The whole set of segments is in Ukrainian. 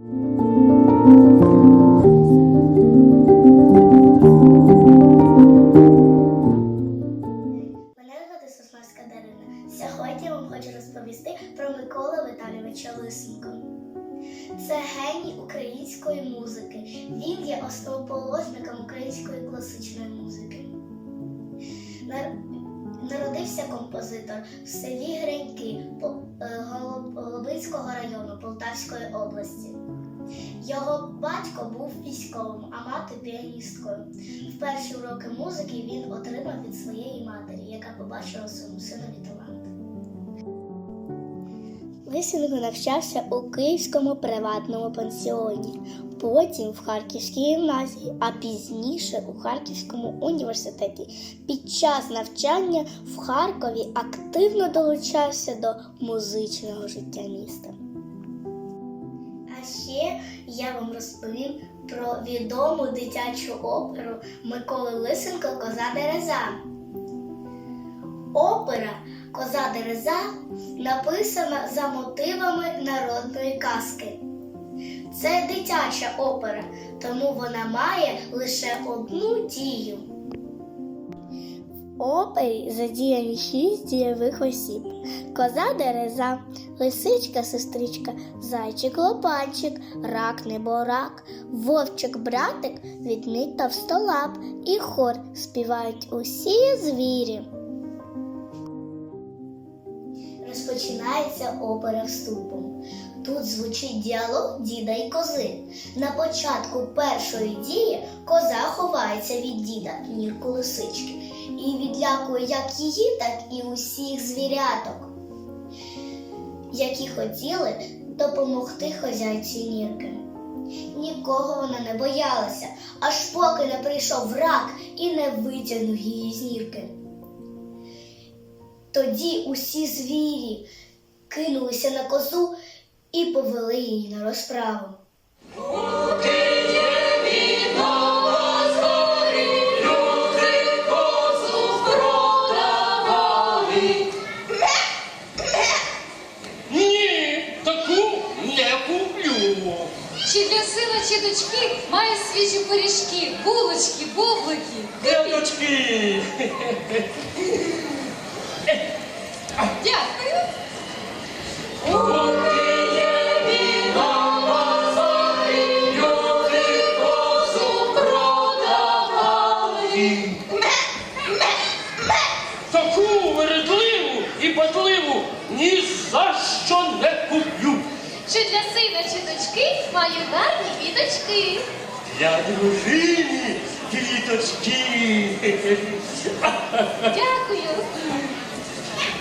Мене звати Сосновська Дарина. Сьогодні я вам хочу розповісти про Миколу Віталійовича Лисенко. Це геній української музики. Він є основоположником української класичної музики. Нар- Народився композитор в селі Греньки е, Голоб- Голобинського району Полтавської області. Його батько був військовим, а мати піаністкою. В перші уроки музики він отримав від своєї матері, яка побачила своєму синові талант. Лисенко навчався у Київському приватному пансіоні, потім в Харківській гімназії, а пізніше у Харківському університеті. Під час навчання в Харкові активно долучався до музичного життя міста. А ще я вам розповім про відому дитячу оперу Миколи Лисенко Коза Дереза. Опера Коза Дереза написана за мотивами народної казки. Це дитяча опера, тому вона має лише одну дію. В опері задіяні шість дієвих осіб: коза дереза, лисичка сестричка, зайчик лопанчик, рак неборак, вовчик братик, відмідь товстолап і хор співають усі звірі. Розпочинається опера вступом. Тут звучить діалог діда і кози. На початку першої дії коза ховається від діда нірку лисички і відлякує як її, так і усіх звіряток, які хотіли допомогти хазяйці нірки. Нікого вона не боялася, аж поки не прийшов рак і не витягнув її з нірки. Тоді усі звірі кинулися на козу і повели її на розправу. Ні, таку не куплю. Чи для сина, чи дочки має свіжі пиріжки, булочки, бублики. Дядочки. Дякую. Таку вередливу і батливу ні за що не куплю. Чи для сина, чи дочки маю гарні віточки. Для дружини квіточки. Дякую.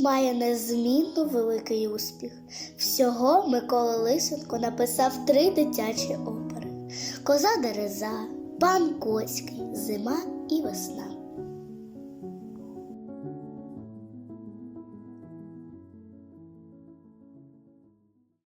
має незмінно великий успіх. Всього Микола Лисенко написав три дитячі опери: Коза Дереза, Пан Коський, Зима і весна.